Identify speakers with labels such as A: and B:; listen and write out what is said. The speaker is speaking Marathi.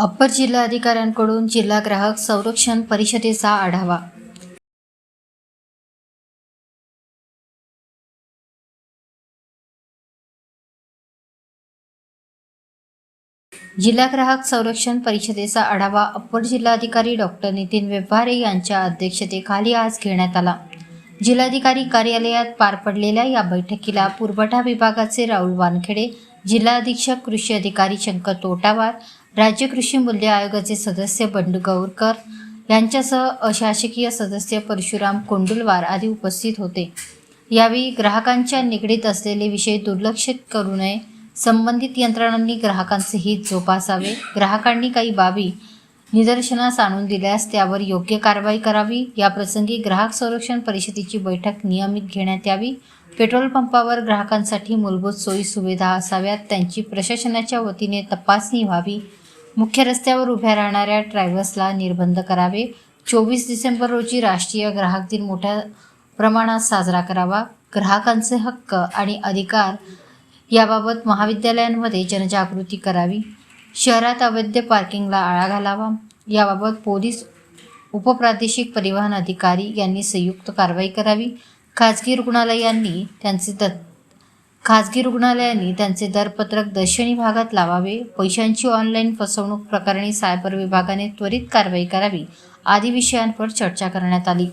A: अप्पर जिल्हाधिकाऱ्यांकडून जिल्हा ग्राहक संरक्षण परिषदेचा आढावा. जिल्हा ग्राहक संरक्षण परिषदेचा आढावा अप्पर जिल्हाधिकारी डॉक्टर नितीन व्यवहारे यांच्या अध्यक्षतेखाली आज घेण्यात आला. जिल्हाधिकारी कार्यालयात पार पडलेल्या या बैठकीला पुरवठा विभागाचे राहुल वानखेडे जिल्हा अधीक्षक कृषी अधिकारी शंकर तोटावार राज्य कृषी मूल्य आयोगाचे सदस्य बंडू गौरकर यांच्यासह अशासकीय सदस्य परशुराम कोंडुलवार आदी उपस्थित होते. यावेळी ग्राहकांच्या निगडीत असलेले विषय दुर्लक्षित करू नये संबंधित यंत्रणांनी ग्राहकांचे हित जोपासावे ग्राहकांनी काही बाबी निदर्शनास आणून दिल्यास त्यावर योग्य कारवाई करावी. याप्रसंगी ग्राहक संरक्षण परिषदेची बैठक नियमित घेण्यात यावी. पेट्रोल पंपावर ग्राहकांसाठी मूलभूत सोयी सुविधा असाव्यात. त्यांची प्रशासनाच्या वतीने तपासणी व्हावी. मुख्य रस्त्यावर उभ्या राहणाऱ्या ड्रायव्हर्सला निर्बंध करावे. चोवीस डिसेंबर रोजी राष्ट्रीय ग्राहक दिन मोठ्या प्रमाणात साजरा करावा. ग्राहकांचे हक्क आणि अधिकार याबाबत महाविद्यालयांमध्ये जनजागृती करावी. शहरात अवैध पार्किंगला आळा घालावा. याबाबत पोलीस उपप्रादेशिक परिवहन अधिकारी यांनी संयुक्त कारवाई करावी. खाजगी रुग्णालयांनी त्यांचे द खाजगी रुग्णालयांनी त्यांचे दरपत्रक दर्शनी भागात लावावे. पैशांची ऑनलाईन फसवणूक प्रकरणी सायबर विभागाने त्वरित कारवाई करावी. आदी विषयांवर चर्चा करण्यात आली.